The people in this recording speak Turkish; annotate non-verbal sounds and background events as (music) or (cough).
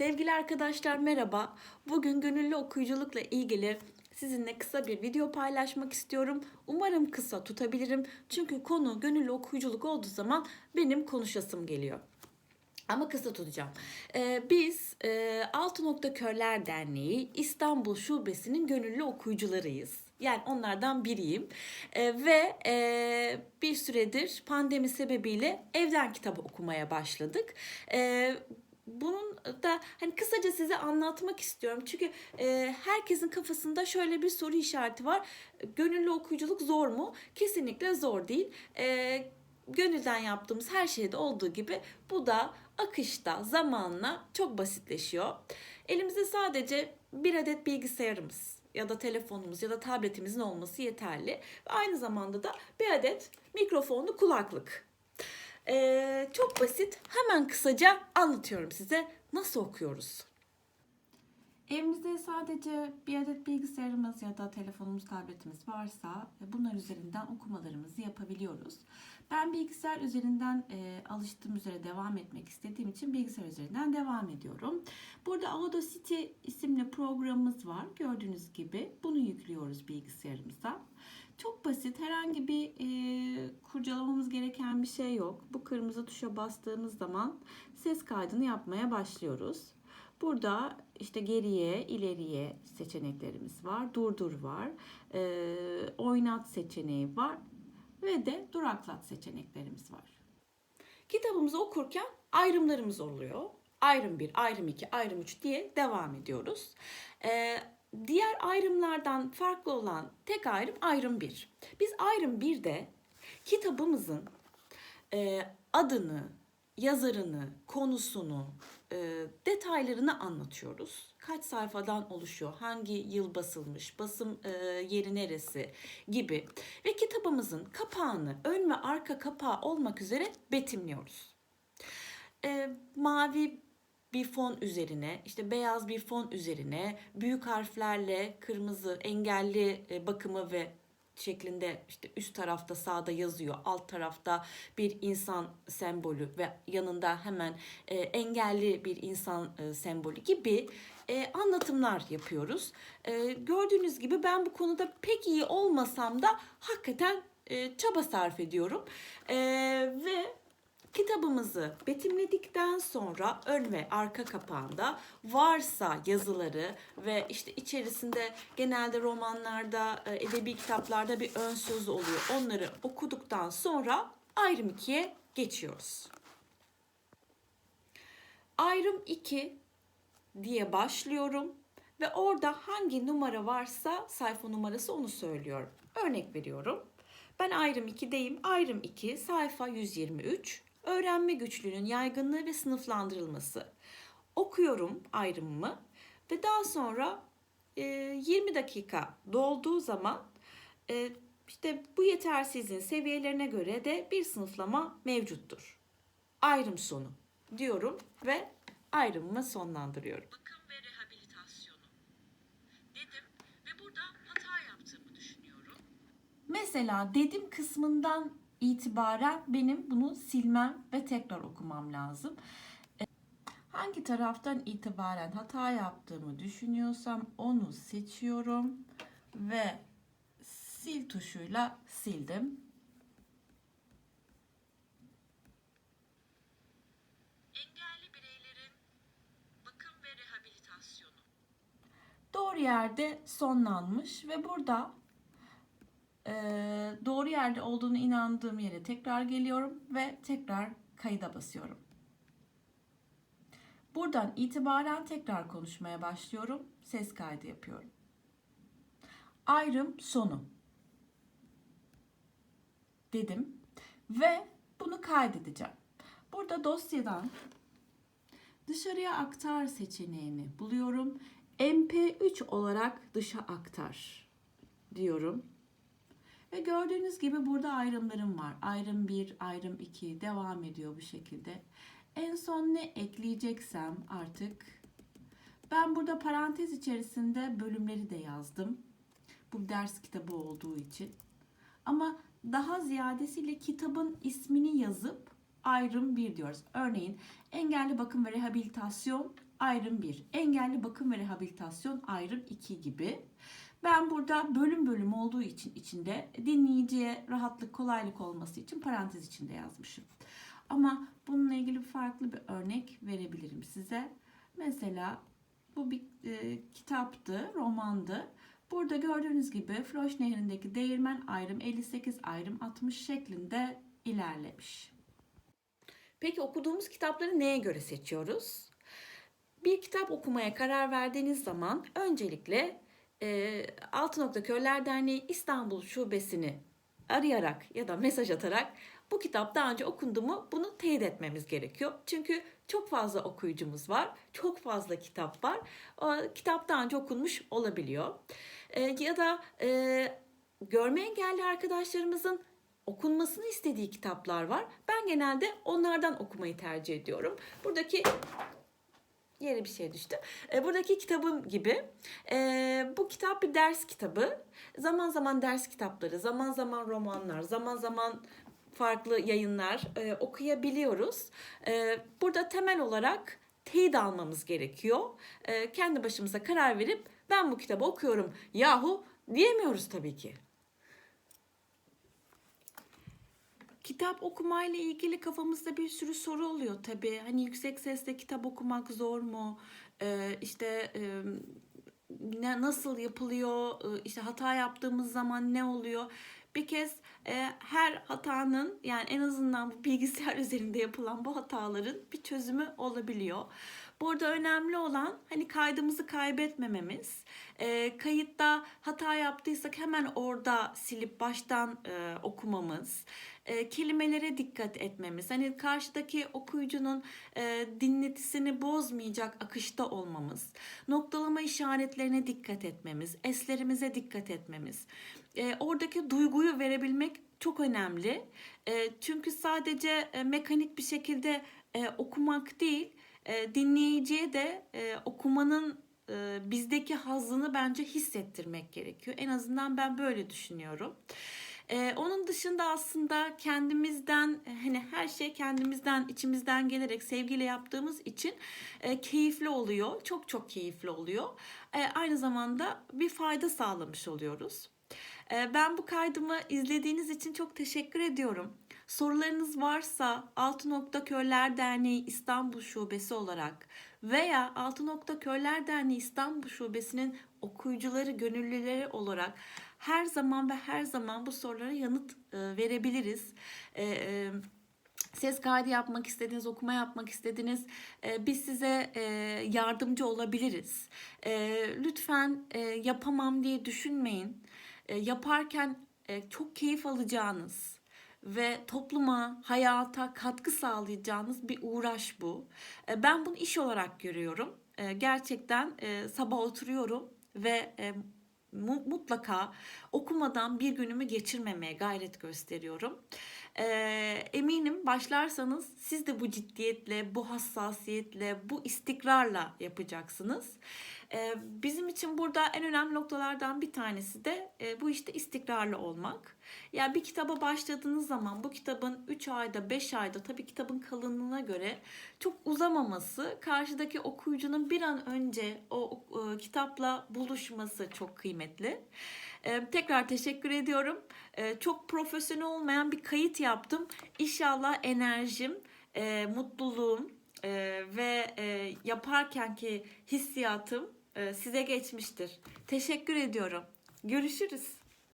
Sevgili arkadaşlar merhaba. Bugün gönüllü okuyuculukla ilgili sizinle kısa bir video paylaşmak istiyorum. Umarım kısa tutabilirim. Çünkü konu gönüllü okuyuculuk olduğu zaman benim konuşasım geliyor. Ama kısa tutacağım. Ee, biz e, Altı Nokta Körler Derneği İstanbul Şubesi'nin gönüllü okuyucularıyız. Yani onlardan biriyim. Ee, ve e, bir süredir pandemi sebebiyle evden kitap okumaya başladık. Ee, bunun da hani kısaca size anlatmak istiyorum. Çünkü e, herkesin kafasında şöyle bir soru işareti var. Gönüllü okuyuculuk zor mu? Kesinlikle zor değil. E, gönülden yaptığımız her şeyde olduğu gibi bu da akışta, zamanla çok basitleşiyor. Elimizde sadece bir adet bilgisayarımız ya da telefonumuz ya da tabletimizin olması yeterli. Ve aynı zamanda da bir adet mikrofonlu kulaklık. Ee, çok basit. Hemen kısaca anlatıyorum size nasıl okuyoruz. Evimizde sadece bir adet bilgisayarımız ya da telefonumuz, tabletimiz varsa e, bunlar üzerinden okumalarımızı yapabiliyoruz. Ben bilgisayar üzerinden e, alıştığım üzere devam etmek istediğim için bilgisayar üzerinden devam ediyorum. Burada Audacity isimli programımız var. Gördüğünüz gibi bunu yüklüyoruz bilgisayarımıza. Çok basit. Herhangi bir e, kurcalamamız gereken bir şey yok. Bu kırmızı tuşa bastığımız zaman ses kaydını yapmaya başlıyoruz. Burada işte geriye, ileriye seçeneklerimiz var. Durdur var. E, oynat seçeneği var. Ve de duraklat seçeneklerimiz var. Kitabımızı okurken ayrımlarımız oluyor. Ayrım 1, ayrım 2, ayrım 3 diye devam ediyoruz. Ee, diğer ayrımlardan farklı olan tek ayrım ayrım 1. Biz ayrım 1'de kitabımızın e, adını, yazarını, konusunu, e, detaylarını anlatıyoruz. Kaç sayfadan oluşuyor, hangi yıl basılmış, basım e, yeri neresi gibi. Ve kitabımızın kapağını ön ve arka kapağı olmak üzere betimliyoruz. E, mavi bir fon üzerine, işte beyaz bir fon üzerine büyük harflerle kırmızı engelli e, bakımı ve şeklinde işte üst tarafta sağda yazıyor, alt tarafta bir insan sembolü ve yanında hemen e, engelli bir insan e, sembolü gibi anlatımlar yapıyoruz. Gördüğünüz gibi ben bu konuda pek iyi olmasam da hakikaten çaba sarf ediyorum ve Kitabımızı betimledikten sonra ön ve arka kapağında varsa yazıları ve işte içerisinde genelde romanlarda, e, edebi kitaplarda bir ön söz oluyor. Onları okuduktan sonra ayrım 2'ye geçiyoruz. Ayrım 2 diye başlıyorum ve orada hangi numara varsa sayfa numarası onu söylüyorum. Örnek veriyorum. Ben ayrım 2'deyim. Ayrım 2 sayfa 123 öğrenme güçlüğünün yaygınlığı ve sınıflandırılması. Okuyorum ayrımımı ve daha sonra e, 20 dakika dolduğu zaman e, işte bu yetersizliğin seviyelerine göre de bir sınıflama mevcuttur. Ayrım sonu diyorum ve ayrımımı sonlandırıyorum. bakım ve rehabilitasyonu dedim ve burada hata yaptığımı düşünüyorum. Mesela dedim kısmından itibaren benim bunu silmem ve tekrar okumam lazım. E, Hangi taraftan itibaren hata yaptığımı düşünüyorsam onu seçiyorum ve sil tuşuyla sildim. Engelli bireylerin bakım ve rehabilitasyonu Doğru yerde sonlanmış ve burada doğru yerde olduğunu inandığım yere tekrar geliyorum ve tekrar kayıda basıyorum. Buradan itibaren tekrar konuşmaya başlıyorum. Ses kaydı yapıyorum. Ayrım sonu dedim ve bunu kaydedeceğim. Burada dosyadan dışarıya aktar seçeneğini buluyorum. MP3 olarak dışa aktar diyorum. Ve gördüğünüz gibi burada ayrımlarım var. Ayrım 1, ayrım 2 devam ediyor bu şekilde. En son ne ekleyeceksem artık ben burada parantez içerisinde bölümleri de yazdım. Bu ders kitabı olduğu için. Ama daha ziyadesiyle kitabın ismini yazıp ayrım 1 diyoruz. Örneğin engelli bakım ve rehabilitasyon ayrım 1, engelli bakım ve rehabilitasyon ayrım 2 gibi. Ben burada bölüm bölüm olduğu için içinde dinleyiciye rahatlık, kolaylık olması için parantez içinde yazmışım. Ama bununla ilgili farklı bir örnek verebilirim size. Mesela bu bir e, kitaptı, romandı. Burada gördüğünüz gibi Floş Nehri'ndeki değirmen ayrım 58 ayrım 60 şeklinde ilerlemiş. Peki okuduğumuz kitapları neye göre seçiyoruz? Bir kitap okumaya karar verdiğiniz zaman öncelikle e, Altı Nokta Körler Derneği İstanbul Şubesini arayarak ya da mesaj atarak bu kitap daha önce okundu mu bunu teyit etmemiz gerekiyor. Çünkü çok fazla okuyucumuz var, çok fazla kitap var. O, kitap daha önce okunmuş olabiliyor. E, ya da e, görme engelli arkadaşlarımızın okunmasını istediği kitaplar var. Ben genelde onlardan okumayı tercih ediyorum. Buradaki yere bir şey düştü. E, buradaki kitabım gibi. E, bu kitap bir ders kitabı. Zaman zaman ders kitapları, zaman zaman romanlar, zaman zaman farklı yayınlar e, okuyabiliyoruz. E, burada temel olarak teyit almamız gerekiyor. E, kendi başımıza karar verip ben bu kitabı okuyorum yahu diyemiyoruz tabii ki. Kitap okumayla ilgili kafamızda bir sürü soru oluyor tabii. Hani yüksek sesle kitap okumak zor mu? Ee, işte ne nasıl yapılıyor? Ee, işte hata yaptığımız zaman ne oluyor? Bir kez e, her hatanın yani en azından bu bilgisayar (laughs) üzerinde yapılan bu hataların bir çözümü olabiliyor. Burada önemli olan hani kaydımızı kaybetmememiz. E, kayıtta hata yaptıysak hemen orada silip baştan e, okumamız. E, kelimelere dikkat etmemiz. Hani karşıdaki okuyucunun e, dinletisini bozmayacak akışta olmamız. Noktalama işaretlerine dikkat etmemiz. Eslerimize dikkat etmemiz. E, oradaki duyguyu verebilmek çok önemli. E, çünkü sadece e, mekanik bir şekilde e, okumak değil, e, dinleyiciye de e, okumanın e, bizdeki hazzını bence hissettirmek gerekiyor. En azından ben böyle düşünüyorum. Ee, onun dışında aslında kendimizden hani her şey kendimizden içimizden gelerek sevgiyle yaptığımız için e, keyifli oluyor. Çok çok keyifli oluyor. E, aynı zamanda bir fayda sağlamış oluyoruz. E, ben bu kaydımı izlediğiniz için çok teşekkür ediyorum. Sorularınız varsa Altı Nokta Körler Derneği İstanbul Şubesi olarak veya Altı Nokta Körler Derneği İstanbul Şubesi'nin okuyucuları, gönüllüleri olarak her zaman ve her zaman bu sorulara yanıt e, verebiliriz. E, e, ses kaydı yapmak istediğiniz, okuma yapmak istediğiniz biz size yardımcı olabiliriz. Lütfen yapamam diye düşünmeyin. Yaparken çok keyif alacağınız ve topluma, hayata katkı sağlayacağınız bir uğraş bu. E, ben bunu iş olarak görüyorum. E, gerçekten e, sabah oturuyorum ve mu- mutlaka okumadan bir günümü geçirmemeye gayret gösteriyorum. Ee, eminim başlarsanız siz de bu ciddiyetle, bu hassasiyetle, bu istikrarla yapacaksınız. Ee, bizim için burada en önemli noktalardan bir tanesi de e, bu işte istikrarlı olmak. Yani bir kitaba başladığınız zaman bu kitabın 3 ayda, 5 ayda tabii kitabın kalınlığına göre çok uzamaması, karşıdaki okuyucunun bir an önce o e, kitapla buluşması çok kıymetli. Ee, tekrar teşekkür ediyorum. Ee, çok profesyonel olmayan bir kayıt yaptım. İnşallah enerjim, e, mutluluğum e, ve e, yaparkenki hissiyatım e, size geçmiştir. Teşekkür ediyorum. Görüşürüz.